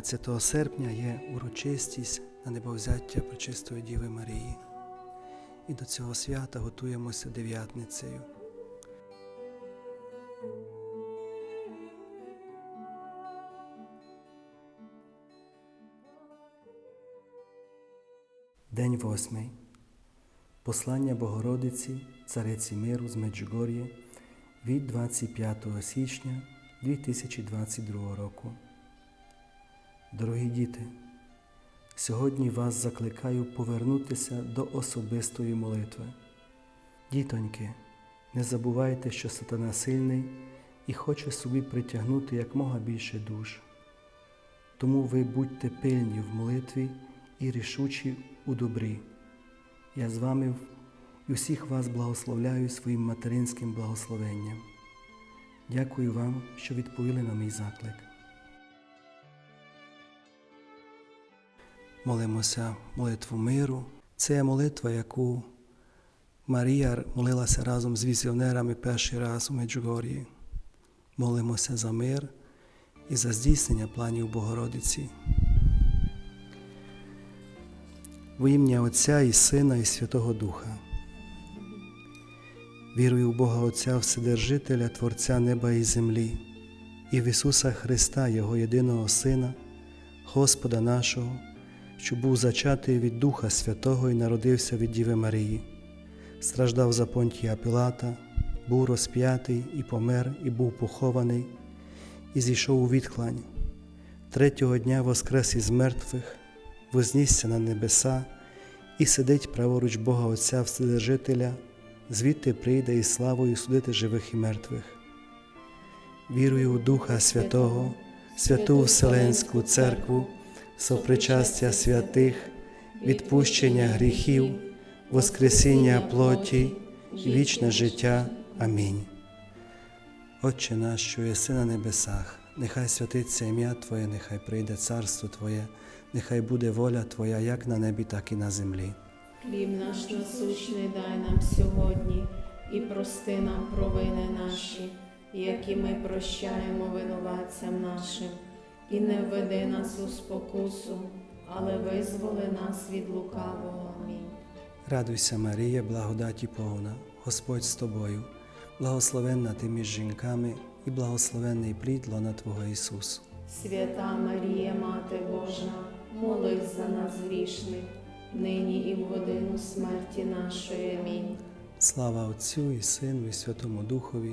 15 серпня є урочистість на небовзяття Пречистої Діви Марії. І до цього свята готуємося дев'ятницею. День восьмий. Послання Богородиці, Цариці Миру з Меджугор'я від 25 січня 2022 року. Дорогі діти, сьогодні вас закликаю повернутися до особистої молитви. Дітоньки, не забувайте, що сатана сильний і хоче собі притягнути якмога більше душ. Тому ви будьте пильні в молитві і рішучі у добрі. Я з вами і всіх вас благословляю своїм материнським благословенням. Дякую вам, що відповіли на мій заклик. Молимося молитву миру. Це молитва, яку Марія молилася разом з візіонерами перший раз у Меджугор'ї. Молимося за мир і за здійснення планів Богородиці. Во ім'я Отця і Сина, і Святого Духа. Вірую в Бога Отця Вседержителя, Творця неба і землі, і в Ісуса Христа, Його єдиного Сина, Господа нашого, що був зачатий від Духа Святого і народився від Діви Марії, страждав за понтія Пилата, був розп'ятий і помер, і був похований, і зійшов у відклань. Третього дня воскрес із мертвих, вознісся на небеса і сидить праворуч Бога Отця Вседержителя, звідти прийде із славою судити живих і мертвих. Вірую у Духа Святого, святу Вселенську Церкву, сопричастя святих, відпущення гріхів, Воскресіння плоті, вічне життя. Амінь. Отче наш, що єси на небесах, нехай святиться ім'я Твоє, нехай прийде царство Твоє, нехай буде воля Твоя як на небі, так і на землі. Хліб наш насущний дай нам сьогодні і прости нам провини наші, які ми прощаємо винуватцям нашим, і не введи нас у спокусу, але визволи нас від лукавого. Амінь. Радуйся, Марія, благодаті повна, Господь з тобою, благословенна ти між жінками, і благословенний плід лона Твого Ісус. Свята Марія, Мати Божа, молись за нас грішних, нині і в годину смерті нашої. Амінь. Слава Отцю і Сину, і Святому Духові,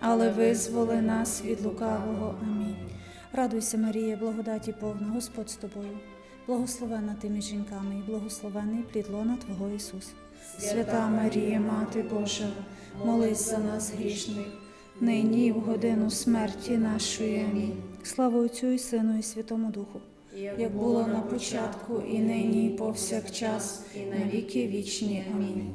але визволи нас від лукавого. Амінь. Радуйся, Марія, благодаті повна, Господь з тобою. Благословенна ти між жінками, і благословений плід лона Твого Ісус. Свята Марія, Мати Божа, молись за нас грішних, нині і в годину смерті нашої. Амінь. Слава Отцю і Сину, і Святому Духу, як було на початку, і нині, і повсякчас, і на віки вічні. Амінь.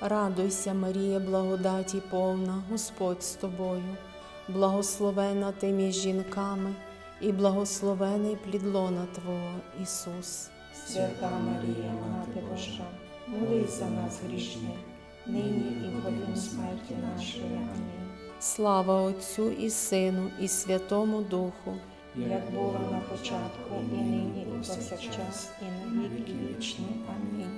Радуйся, Марія, благодаті повна, Господь з тобою, благословена ти між жінками, і благословений плід лона Твого Ісус. Свята Марія, Мати Божа, молись за нас грішних, нині і в годину смерті нашої. Амінь. Слава Отцю і Сину, і Святому Духу. Як було на початку, і нині, і повсякчас, і на віки вічні. Амінь.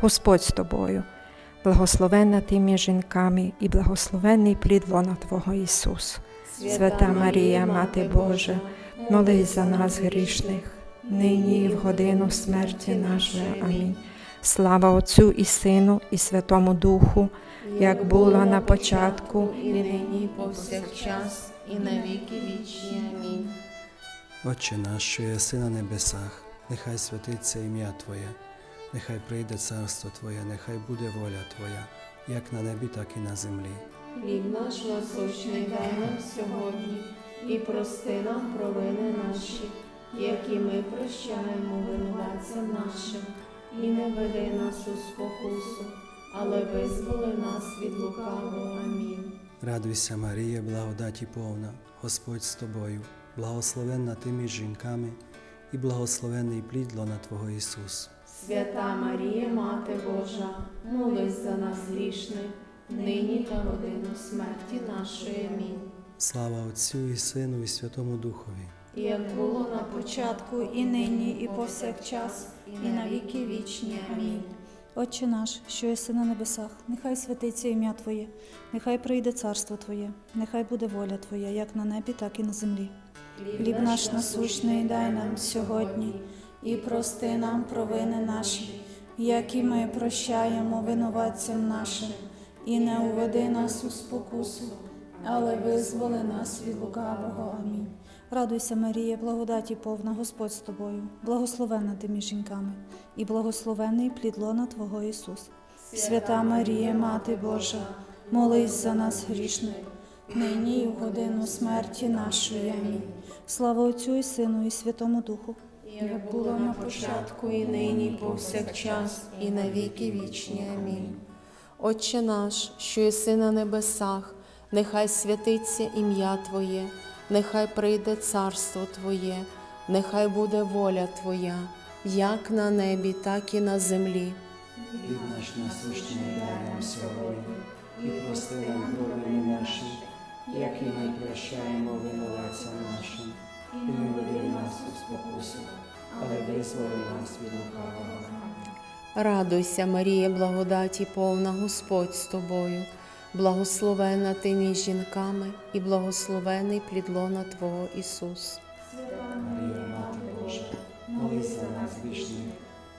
Господь з тобою, благословенна ти між жінками і благословенний плід лона Твого Ісус. Свята Марія, Мати Божа, молись за нас грішних, нині і в годину смерті нашої. Амінь. Слава Отцю і Сину, і Святому Духу, як було на початку, і нині, і повсякчас, і на віки вічні. Амінь. Отче наш, що єси на небесах, нехай святиться ім'я Твоє, нехай прийде царство Твоє, нехай буде воля Твоя, як на небі, так і на землі. Хліб наш насущний дай нам сьогодні, і прости нам провини наші, які ми прощаємо винуватцям нашим, і не веди нас у спокусу, але визволи нас від лукавого. Амінь. Радуйся, Марія, благодаті повна, Господь з тобою, благословенна ти між жінками, і благословенний плід лона Твого Ісус. Свята Марія, Мати Божа, молись за нас грішних, нині та годину смерті нашої. Амінь. Слава Отцю і Сину, і Святому Духові. І Як було на Початку і нині, і повсякчас, і на віки вічні. Амінь. Отче наш, що єси на небесах, нехай святиться ім'я Твоє, нехай прийде царство Твоє, нехай буде воля Твоя, як на небі, так і на землі. Хліб наш насущний дай нам сьогодні, і прости нам провини наші, як і ми прощаємо винуватцям нашим, і не уведи нас у спокусу, але визволи нас від лукавого. Амінь. Радуйся, Марія, благодаті повна, Господь з тобою, благословенна ти між жінками, і благословенний плід лона Твого Ісус. Свята Марія, Мати Божа, молись за нас грішних, нині і в годину смерті нашої. Амінь. Слава Отцю і Сину, і Святому Духу. Як було на початку, і нині, і повсякчас, і на віки вічні. Амінь. Отче наш, що єси на небесах, нехай святиться ім'я Твоє, нехай прийде царство Твоє, нехай буде воля Твоя, як на небі, так і на землі. Хліб наш насущний дай нам сьогодні, і прости нам провини наші, як і ми прощаємо винуватцям нашим, і не веди нас у спокусу, але визволи нас від лукавого. Радуйся, Марія, благодаті повна, Господь з тобою, благословена ти між жінками, і благословений плід лона Твого Ісус. Марія, Мати Божа, молись за нас грішних,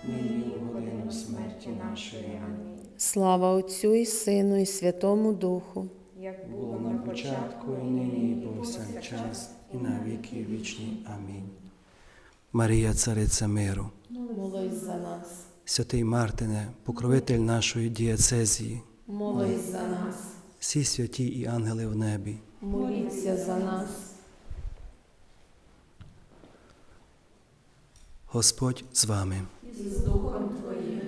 нині і в годину смерті нашої. Амінь. Слава Отцю і Сину, і Святому Духу. як Було на початку, і нині, і повсякчас, і на віки вічні. Амінь. Марія, цариця миру, Молись за нас, святий Мартине, покровитель нашої дієцезії, молись за нас, всі святі і ангели в небі, моліться за нас. Господь з вами. І з Духом Твоїм.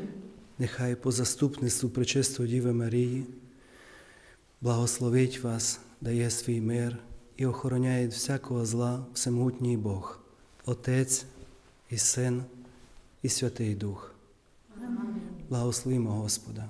Нехай по заступництву Пречистої Діви Марії благословить вас, дає свій мир і охороняє всякого зла всемогутній Бог, Отець і Син і Святий Дух. Благословімо Господа.